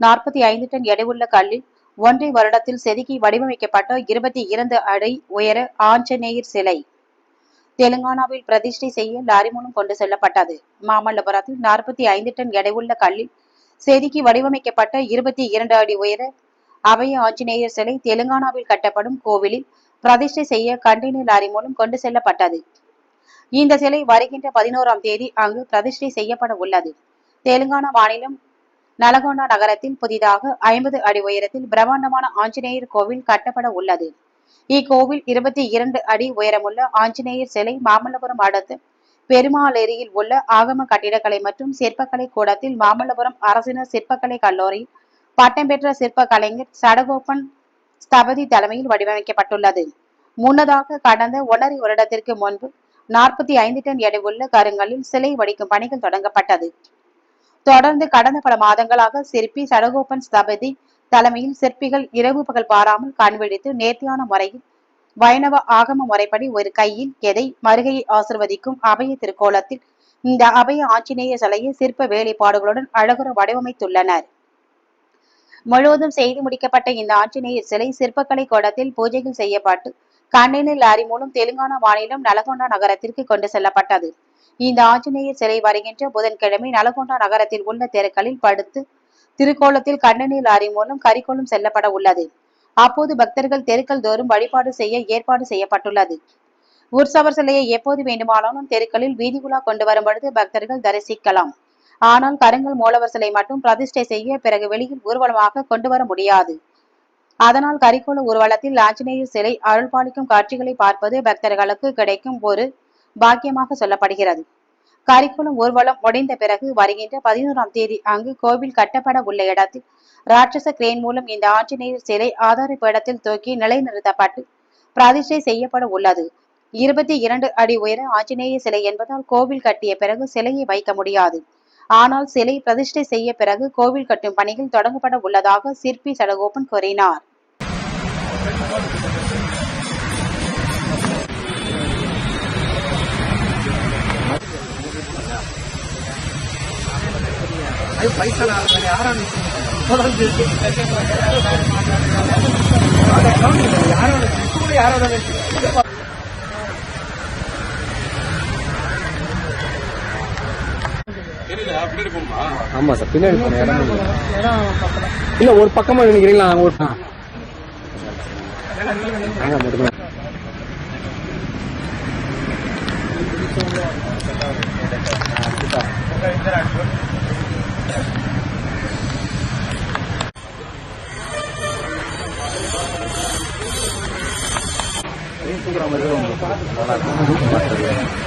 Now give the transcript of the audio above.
நாற்பத்தி ஐந்து டன் எடையுள்ள கல்லில் ஒன்றை வருடத்தில் செதுக்கி வடிவமைக்கப்பட்ட இருபத்தி இரண்டு அடை உயர ஆஞ்சநேயர் சிலை. தெலுங்கானாவில் பிரதிஷ்டை செய்ய லாரி மூலம் கொண்டு செல்லப்பட்டது. மாமல்லபுரத்தில் நாற்பத்தி ஐந்து டன் எடையுள்ள கல்லில் செதுக்கி வடிவமைக்கப்பட்ட இருபத்தி இரண்டு அடி உயர அபய ஆஞ்சநேயர் சிலை தெலுங்கானாவில் கட்டப்படும் கோவிலில் பிரதிஷ்டை செய்ய கண்டெய்னர் லாரி மூலம் கொண்டு செல்லப்பட்டது. இந்த சிலை வருகின்ற பதினோராம் தேதி அங்கு பிரதிஷ்டை செய்யப்பட உள்ளது. தெலுங்கானா மாநிலம் நலகோண்டா நகரத்தில் புதிதாக ஐம்பது அடி உயரத்தில் பிரம்மாண்டமான ஆஞ்சநேயர் கோவில் கட்டப்பட உள்ளது. இக்கோவில் இருபத்தி இரண்டு அடி உயரமுள்ள ஆஞ்சநேயர் சிலை மாமல்லபுரம் அடுத்து பெருமாளேரியில் உள்ள ஆகம கட்டிடக்கலை மற்றும் சிற்பக்கலை கூடத்தில் மாமல்லபுரம் அரசினர் சிற்பக்கலை கல்லூரி பட்டம் பெற்ற சிற்ப கலைஞர் சடகோபன் ஸ்தபதி தலைமையில் வடிவமைக்கப்பட்டுள்ளது. முன்னதாக கடந்த ஒன்றரை வருடத்திற்கு முன்பு நாற்பத்தி ஐந்து டன் எடை உள்ள கருங்கலில் சிலை வடிக்கும் பணிகள் தொடங்கப்பட்டது. தொடர்ந்து கடந்த பல மாதங்களாக சிற்பி சடகோபன் ஸ்தபதி தலைமையில் சிற்பிகள் இரவு பகல் பாராமல் கண்விழித்து நேர்த்தியான முறையில் வைணவ ஆகம முறைப்படி ஒரு கையில் எதை மருகையை ஆசிர்வதிக்கும் அபய திருக்கோலத்தில் இந்த அபய ஆஞ்சநேய சிலையை சிற்ப வேலைப்பாடுகளுடன் அழகுற வடிவமைத்துள்ளனர். முழுவதும் செய்து முடிக்கப்பட்ட இந்த ஆஞ்சநேயர் சிலை சிற்பக்கலை கோடத்தில் பூஜைகள் செய்யப்பட்டு கண்டெய்னர் லாரி மூலம் தெலுங்கானா மாநிலம் நலகொண்டா நகரத்திற்கு கொண்டு செல்லப்பட்டது. இந்த ஆஞ்சநேயர் சிலை வருகின்ற புதன்கிழமை நலகொண்டா நகரத்தில் உள்ள தெருக்களில் படுத்து திருக்கோலத்தில் கண்ணநீர் லாரி மூலம் கரிக்கோலம் செல்லப்பட உள்ளது. அப்போது பக்தர்கள் தெருக்கள் தோறும் வழிபாடு செய்ய ஏற்பாடு செய்யப்பட்டுள்ளது. உற்சவர் சிலையை எப்போது வேண்டுமானாலும் தெருக்களில் வீதிகுலா கொண்டு வரும் பொழுது பக்தர்கள் தரிசிக்கலாம். ஆனால் கருங்கல் மூலவர் சிலை மட்டும் பிரதிஷ்டை செய்ய பிறகு வெளியில் ஊர்வலமாக கொண்டு வர முடியாது. அதனால் கரிக்கோல ஊர்வலத்தில் ஆஞ்சநேயர் சிலை அருள்பாலிக்கும் காட்சிகளை பார்ப்பது பக்தர்களுக்கு கிடைக்கும் ஒரு பாக்கியமாக சொல்லப்படுகிறது. கரிக்குளம் ஊர்வலம் முடிந்த பிறகு வருகின்ற பதினோராம் தேதி அங்கு கோவில் கட்டப்பட உள்ள இடத்தில் ராட்சச கிரேன் மூலம் இந்த ஆஞ்சநேயர் சிலை ஆதார பீடத்தில் தூக்கி நிலைநிறுத்தப்பட்டு பிரதிஷ்டை செய்யப்பட உள்ளது. இருபத்தி இரண்டு அடி உயர ஆஞ்சநேய சிலை என்பதால் கோவில் கட்டிய பிறகு சிலையை வைக்க முடியாது. ஆனால் சிலை பிரதிஷ்டை செய்ய பிறகு கோவில் கட்டும் பணிகள் தொடங்கப்பட உள்ளதாக சிற்பி சடகோபன் கூறினார். அது பைசா யாரும் தொடர்ந்து யாரோட யாரோட ஆமா சார் பின்னாடி இல்ல. ஒரு பக்கமா நினைக்கிறீங்களா? மட்டும்தான். நாங்க மாதிரி நல்லா இருக்கும்.